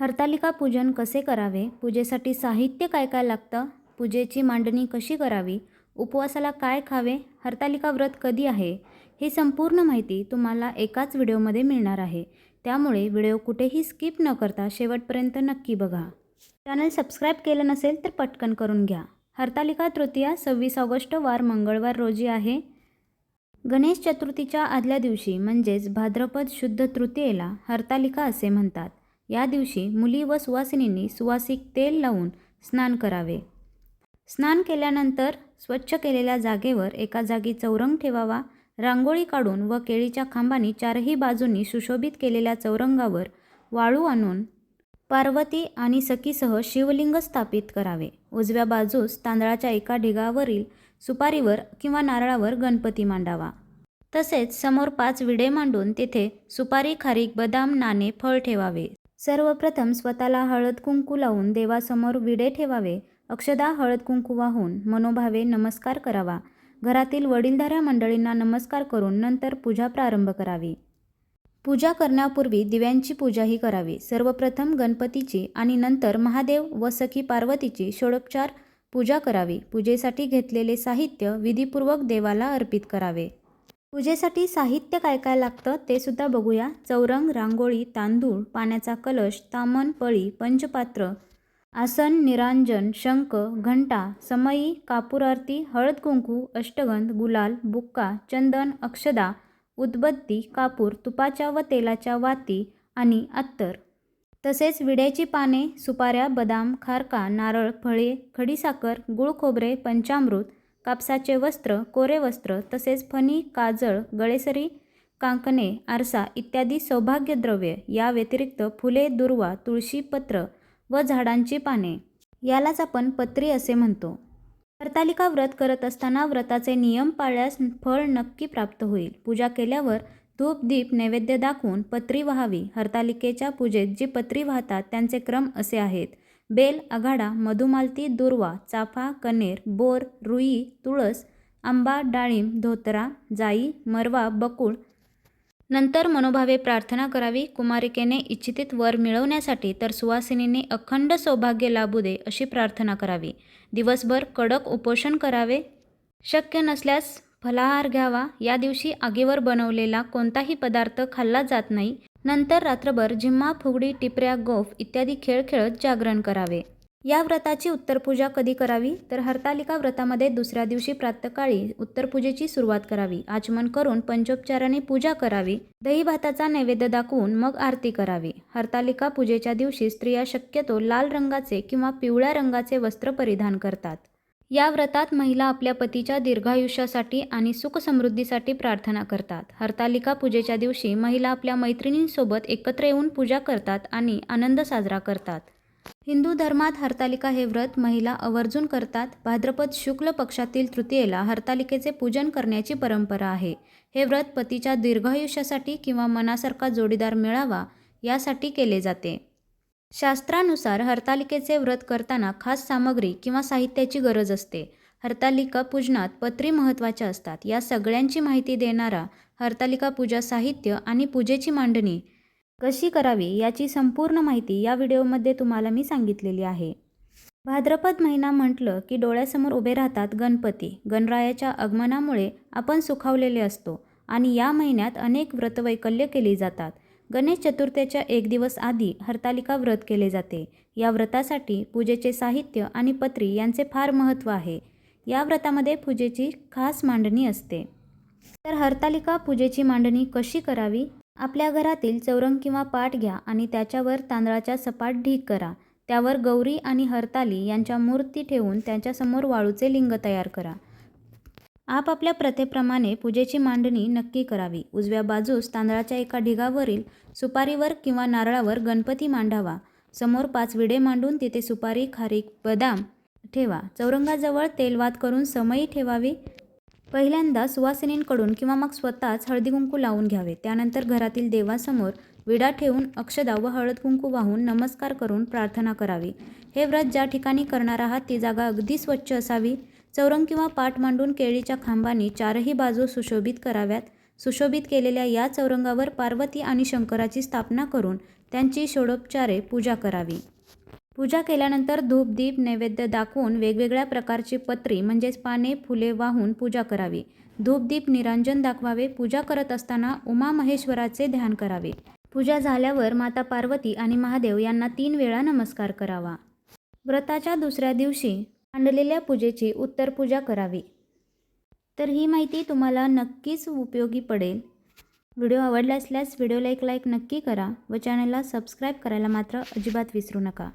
हरतालिका पूजन कसे करावे? पूजेसाठी साहित्य काय काय लागतं? पूजेची मांडणी कशी करावी? उपवासाला काय खावे? हरतालिका व्रत कधी आहे? ही संपूर्ण माहिती तुम्हाला एकाच व्हिडिओमध्ये मिळणार आहे. त्यामुळे व्हिडिओ कुठेही स्किप न करता शेवटपर्यंत नक्की बघा. चॅनल सबस्क्राईब केलं नसेल तर पटकन करून घ्या. हरतालिका तृतीया सव्वीस ऑगस्ट वार मंगळवार रोजी आहे. गणेश चतुर्थीच्या आदल्या दिवशी म्हणजेच भाद्रपद शुद्ध तृतीयेला हरतालिका असे म्हणतात. या दिवशी मुली व सुवासिनींनी सुवासिक तेल लावून स्नान करावे. स्नान केल्यानंतर स्वच्छ केलेल्या जागेवर एका जागी चौरंग ठेवावा रांगोळी काढून व केळीच्या खांबानी चारही बाजूंनी सुशोभित केलेल्या चौरंगावर वाळू आणून पार्वती आणि सखीसह शिवलिंग स्थापित करावे. उजव्या बाजूस तांदळाच्या एका ढिगावरील सुपारीवर किंवा नारळावर गणपती मांडावा. तसेच समोर पाच विडे मांडून तेथे सुपारी खारीक बदाम नाणे फळ ठेवावे. सर्वप्रथम स्वतःला हळद कुंकू लावून देवासमोर विडे ठेवावे. अक्षदा हळद कुंकू वाहून मनोभावे नमस्कार करावा. घरातील वडीलधाऱ्या मंडळींना नमस्कार करून नंतर पूजा प्रारंभ करावी. पूजा करण्यापूर्वी दिव्यांची पूजाही करावी. सर्वप्रथम गणपतीची आणि नंतर महादेव व सखी पार्वतीची षोडोपचार पूजा करावी. पूजेसाठी घेतलेले साहित्य विधीपूर्वक देवाला अर्पित करावे. पूजेसाठी साहित्य काय काय लागतं ते सुद्धा बघूया. चौरंग रांगोळी तांदूळ पाण्याचा कलश तामन पळी पंचपात्र आसन निरांजन शंख घंटा समई कापूर आरती हळद कुंकू अष्टगंध गुलाल बुक्का चंदन अक्षदा उदबत्ती कापूर तुपाच्या व तेलाच्या वाती आणि अत्तर. तसेच विड्याची पाने सुपाऱ्या बदाम खारका नारळ फळे खडीसाखर गुळ खोबरे पंचामृत कापसाचे वस्त्र कोरे वस्त्र तसेच फणी काजळ गळेसरी कांकणे आरसा इत्यादी सौभाग्यद्रव्ये या व्यतिरिक्त फुले दुर्वा तुळशी पत्र व झाडांची पाने. यालाच आपण पत्री असे म्हणतो. हरतालिका व्रत करत असताना व्रताचे नियम पाळल्यास फळ नक्की प्राप्त होईल. पूजा केल्यावर धूप दीप नैवेद्य दाखवून पत्री वहावी. हरतालिकेच्या पूजेत जी पत्री वाहतात त्यांचे क्रम असे आहेत. बेल आघाडा मधुमालती दुर्वा चाफा कनेर बोर रुई तुळस आंबा डाळिंब धोतरा जाई मरवा बकुळ. नंतर मनोभावे प्रार्थना करावी. कुमारिकेने इच्छितीत वर मिळवण्यासाठी तर सुवासिनीने अखंड सौभाग्य लाभू दे अशी प्रार्थना करावी. दिवसभर कडक उपोषण करावे. शक्य नसल्यास फलाहार घ्यावा. या दिवशी आगीवर बनवलेला कोणताही पदार्थ खाल्ला जात नाही. नंतर रात्रभर झिम्मा फुगडी टिपऱ्या गोफ इत्यादी खेळ खेळत जागरण करावे. या व्रताची उत्तरपूजा कधी करावी? तर हरतालिका व्रतामध्ये दुसऱ्या दिवशी प्रातकाळी उत्तरपूजेची सुरुवात करावी. आचमन करून पंचोपचाराने पूजा करावी. दही भाताचा नैवेद्य दाखवून मग आरती करावी. हरतालिका पूजेच्या दिवशी स्त्रिया शक्यतो लाल रंगाचे किंवा पिवळ्या रंगाचे वस्त्र परिधान करतात. या व्रतात महिला आपल्या पतीच्या दीर्घायुष्यासाठी आणि सुखसमृद्धीसाठी प्रार्थना करतात. हरतालिका पूजेच्या दिवशी महिला आपल्या मैत्रिणींसोबत एकत्र येऊन पूजा करतात आणि आनंद साजरा करतात. हिंदू धर्मात हरतालिका हे व्रत महिला आवर्जून करतात. भाद्रपद शुक्ल पक्षातील तृतीयेला हरतालिकेचे पूजन करण्याची परंपरा आहे. हे व्रत पतीच्या दीर्घायुष्यासाठी किंवा मनासारखा जोडीदार मिळावा यासाठी केले जाते. शास्त्रानुसार हरतालिकेचे व्रत करताना खास सामग्री किंवा साहित्याची गरज असते. हरतालिका पूजनात पत्री महत्त्वाच्या असतात. या सगळ्यांची माहिती देणारा हरतालिका पूजा साहित्य आणि पूजेची मांडणी कशी करावी याची संपूर्ण माहिती या व्हिडिओमध्ये तुम्हाला मी सांगितलेली आहे. भाद्रपद महिना म्हटलं की डोळ्यासमोर उभे राहतात गणपती. गणरायाच्या आगमनामुळे आपण सुखावलेले असतो आणि या महिन्यात अनेक व्रतवैकल्य केली जातात. गणेश चतुर्थीच्या एक दिवस आधी हरतालिका व्रत केले जाते. या व्रतासाठी पूजेचे साहित्य आणि पत्री यांचे फार महत्त्व आहे. या व्रतामध्ये पूजेची खास मांडणी असते. तर हरतालिका पूजेची मांडणी कशी करावी? आपल्या घरातील चौरंग किंवा पाट घ्या आणि त्याच्यावर तांदळाच्या सपाट ढीग करा. त्यावर गौरी आणि हरताली यांच्या मूर्ती ठेवून त्यांच्यासमोर वाळूचे लिंग तयार करा. आपापल्या प्रथेप्रमाणे पूजेची मांडणी नक्की करावी. उजव्या बाजूस तांदळाच्या एका ढिगावरील सुपारीवर किंवा नारळावर गणपती मांडावा. समोर पाच विडे मांडून तिथे सुपारी खारीक बदाम ठेवा. चौरंगाजवळ तेलवात करून समयी ठेवावी. पहिल्यांदा सुवासिनींकडून किंवा मग स्वतःच हळदी कुंकू लावून घ्यावे. त्यानंतर घरातील देवासमोर विडा ठेवून अक्षदा व हळद कुंकू वाहून नमस्कार करून प्रार्थना करावी. हे व्रत ज्या ठिकाणी करणार आहात ती जागा अगदी स्वच्छ असावी. चौरंग किंवा पाठ मांडून केळीच्या खांबांनी चारही बाजू सुशोभित कराव्यात. सुशोभित केलेल्या या चौरंगावर पार्वती आणि शंकराची स्थापना करून त्यांची षोडोपचारे पूजा करावी. पूजा केल्यानंतर धूप दीप नैवेद्य दाखवून वेगवेगळ्या प्रकारची पत्री म्हणजेच पाने फुले वाहून पूजा करावी. धूपदीप निरांजन दाखवावे. पूजा करत असताना उमा महेश्वराचे ध्यान करावे. पूजा झाल्यावर माता पार्वती आणि महादेव यांना तीन वेळा नमस्कार करावा. व्रताच्या दुसऱ्या दिवशी मांडलेल्या पूजेची उत्तर पूजा करावी. तर ही माहिती तुम्हाला नक्कीच उपयोगी पडेल. व्हिडिओ आवडला असल्यास व्हिडिओला एक लाईक नक्की करा व चॅनलला सबस्क्राईब करायला मात्र अजिबात विसरू नका.